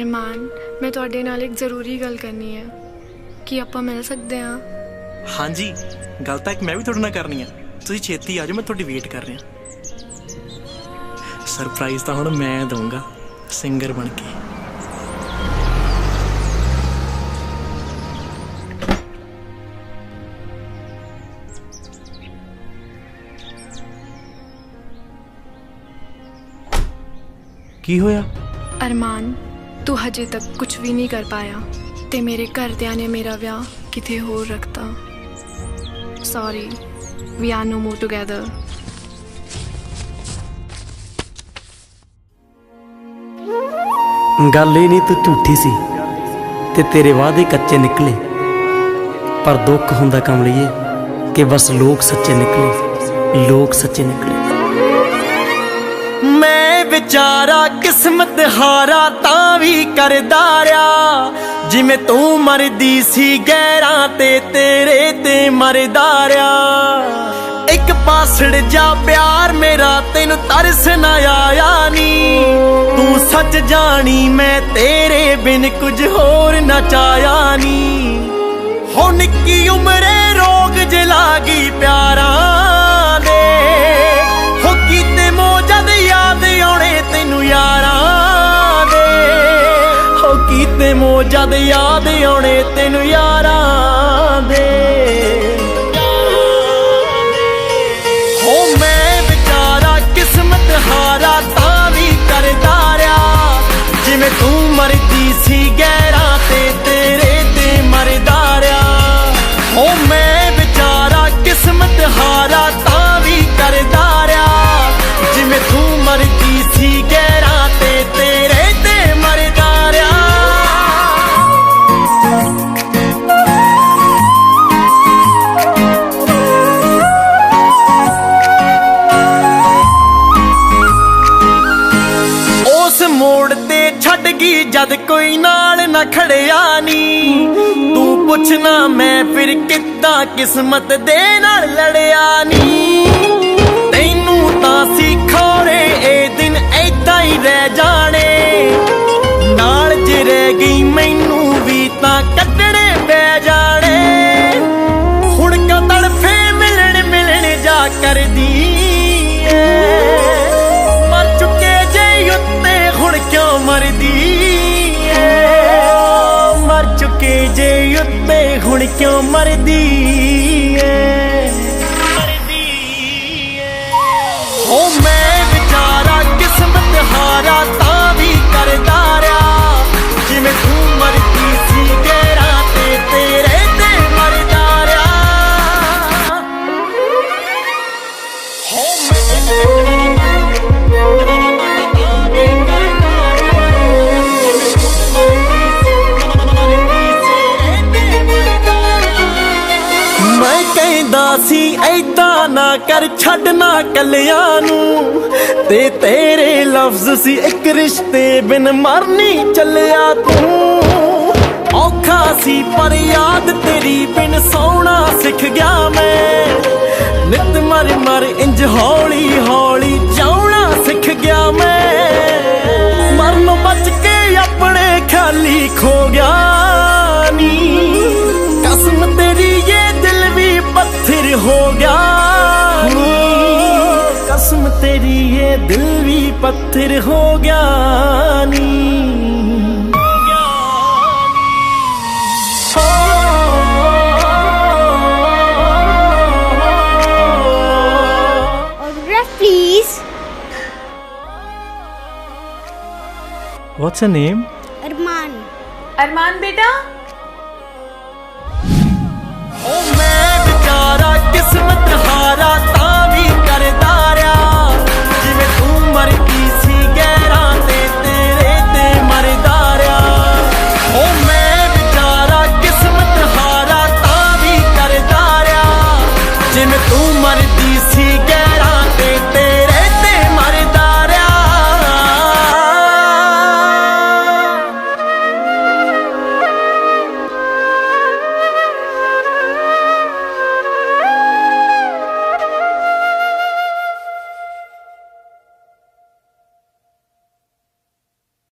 ਅਰਮਾਨ ਮੈਂ ਤੁਹਾਡੇ ਨਾਲ ਇੱਕ ਜ਼ਰੂਰੀ ਗੱਲ ਕਰਨੀ ਹੈ ਕੀ ਆਪਾਂ ਮਿਲ ਸਕਦੇ ਹਾਂ। ਹਾਂਜੀ ਗੱਲ ਤਾਂ ਇੱਕ ਮੈਂ ਵੀ ਤੁਹਾਡੇ ਨਾਲ ਕਰਨੀ ਆ ਤੁਸੀਂ ਛੇਤੀ ਆ ਜਾਓ ਮੈਂ ਤੁਹਾਡੀ ਵੇਟ ਕਰ ਰਿਹਾ। ਸਰਪ੍ਰਾਈਜ਼ ਤਾਂ ਹੁਣ ਮੈਂ ਦਊਂਗਾ ਸਿੰਗਰ ਬਣ ਕੇ। ਕੀ ਹੋਇਆ? ਅਰਮਾਨ ਤੂੰ ਹਜੇ ਤੱਕ ਕੁਝ ਵੀ ਨਹੀਂ ਕਰ ਪਾਇਆ ਤੇ ਮੇਰੇ ਘਰਦਿਆਂ ਨੇ ਮੇਰਾ ਵਿਆਹ ਕਿਤੇ ਹੋਰ ਰੱਖਤਾ। Sorry we are no more together ਗੱਲ ਇਹ ਨਹੀਂ ਤੂੰ ਝੂਠੀ ਸੀ ਤੇ ਤੇਰੇ ਵਾਅਦੇ ਕੱਚੇ ਨਿਕਲੇ। ਪਰ ਦੁੱਖ ਹੁੰਦਾ ਕਮਲੀਏ ਕਿ ਬਸ ਲੋਕ ਸੱਚੇ ਨਿਕਲੇ, ਲੋਕ ਸੱਚੇ ਨਿਕਲੇ। ਵਿਚਾਰਾ ਕਿਸਮਤ ਹਾਰਾ ਤਾਂ ਵੀ ਕਰਦਾ ਰਿਆ ਜਿਵੇਂ ਤੂੰ ਮਰਦੀ ਸੀ ਗੈਰਾਂ ਤੇ, ਤੇਰੇ ਤੇ ਮਰਦਾ ਰਿਆ ਇੱਕ ਪਾਸੜ ਜਾ ਪਿਆਰ ਮੇਰਾ, ਤੈਨੂੰ ਤਰਸ ਨਾ ਆਇਆ ਨੀ। ਤੂੰ ਸੱਚ ਜਾਣੀ ਮੈਂ ਤੇਰੇ ਬਿਨ ਕੁਝ ਹੋਰ ਨਾ ਚਾਇਆ ਨੀ। ਹੋ ਨਿੱਕੀ ਉਮਰ ਹੋ ਕੀਤੇ ਮੋਜਦ ਯਾਦ ਆਉਣੇ ਤੈਨੂੰ ਯਾਰਾਂ ਦੇ। ਹੋ ਮੈਂ ਵਿਚਾਰਾ ਕਿਸਮਤ ਹਾਰਾ ਤਾਂ ਵੀ ਕਰਦਾ ਰਿਆ ਜਿਵੇਂ ਤੂੰ ਮਰਦੀ ਸੀ ਗੈਰਾਂ ਤੇ ਨਾ ਖੜਿਆ ਨੀ। ਤੂੰ ਪੁੱਛਣਾ ਮੈਂ ਫਿਰ ਕਿੱਦਾਂ ਕਿਸਮਤ ਦੇ ਨਾਲ ਲੜਿਆ ਨੀ। ਤੈਨੂੰ ਤਾਂ ਸੀ ਖੋਰੇ ਇਹ ਦਿਨ ਏਦਾਂ ਹੀ ਰਹਿ ਜਾਣੇ। ਨਾਲ ਜੇ ਰਹਿ ਗਈ ਮੈਨੂੰ ਹੁਣ ਕਿਉਂ ਮਰਦੀ? ਨਾ ਕਰ ਛੱਡਣਾ ਕੱਲਿਆਂ ਨੂੰ। ਤੇ ਤੇਰੇ ਲਫ਼ਜ਼ ਸੀ ਇੱਕ ਰਿਸ਼ਤੇ ਬਿਨ ਮਰਨੀ ਚੱਲਿਆ ਤੂੰ। ਔਖਾ ਸੀ ਪਰ ਯਾਦ ਤੇਰੀ ਬਿਨ ਸੌਣਾ ਸਿੱਖ ਗਿਆ ਮੈਂ। ਨਿਤ ਮਰ ਮਰ ਇੰਜ ਹੌਲੀ ਹੌਲੀ ਜਾਉਣਾ ਸਿੱਖ ਗਿਆ ਮੈਂ। ਮਰਨੋਂ ਬਚ ਕੇ ਆਪਣੇ ਖਾਲੀ ਖੋ ਗਿਆ ਨੀ। ਕਸਮ ਤੇਰੀ ਇਹ ਦਿਲ ਵੀ ਪੱਥਰ ਹੋ ਗਿਆ। ਕਸਮ ਤੇਰੀ ਇਹ ਦਿਲ ਵੀ ਪੱਥਰ ਹੋ ਗਿਆ ਨੀ Autograph, please. What's a name Arman. Arman ਬੇਟਾ